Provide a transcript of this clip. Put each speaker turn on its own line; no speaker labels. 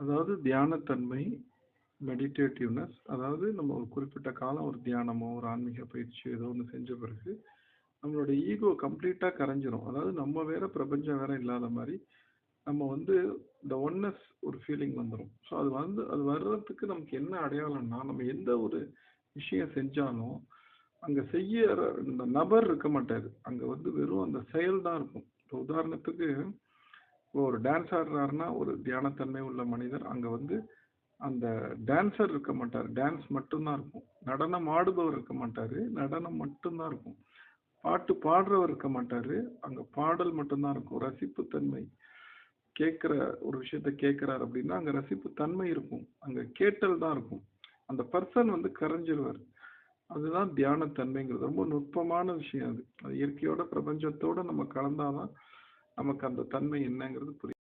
அதாவது தியானத்தன்மை, மெடிடேட்டிவ்னஸ் அதாவது நம்ம ஒரு குறிப்பிட்ட காலம் ஒரு தியானமோ, ஒரு ஆன்மீக பயிற்சியோ ஏதோ ஒன்று செஞ்ச பிறகு, நம்மளோட ஈகோ கம்ப்ளீட்டாக கரைஞ்சிரும். அதாவது நம்ம வேற, பிரபஞ்சம் வேற இல்லாத மாதிரி நம்ம வந்து இந்த ஒன்னஸ் ஒரு ஃபீலிங் வந்துடும் ஸோ அது வந்து அது வர்றதுக்கு நமக்கு என்ன அடையாளம்னா, நம்ம எந்த ஒரு விஷயம் செஞ்சாலும், அங்கே செய்யற இந்த நபர் இருக்க மாட்டாரு. அங்கே வந்து வெறும் அந்த செயல் தான் இருக்கும். இப்போ உதாரணத்துக்கு, இப்போ ஒரு டான்ஸ் ஆடுறாருன்னா, ஒரு தியானத்தன்மை உள்ள மனிதர் அங்கே வந்து அந்த டான்ஸர் இருக்க மாட்டார் டான்ஸ் மட்டும்தான் இருக்கும். நடனம் ஆடுபவர் இருக்க மாட்டார் நடனம் மட்டும்தான் இருக்கும். பாட்டு பாடுறவர் இருக்க மாட்டார் அங்கே பாடல் மட்டும்தான் இருக்கும். ரசிப்பு தன்மை. ஒரு விஷயத்த கேட்குறாரு அப்படின்னா, அங்கே ரசிப்பு தன்மை இருக்கும். அங்கே கேட்டல் தான் இருக்கும். அந்த பர்சன் வந்து கரைஞ்சிருவார் அதுதான் தியானத்தன்மைங்கிறது. ரொம்ப நுட்பமான விஷயம் அது. அது இயற்கையோட, பிரபஞ்சத்தோட நம்ம கலந்தா தான், நமக்கு அந்த தன்மை என்னங்கிறது புரியும்.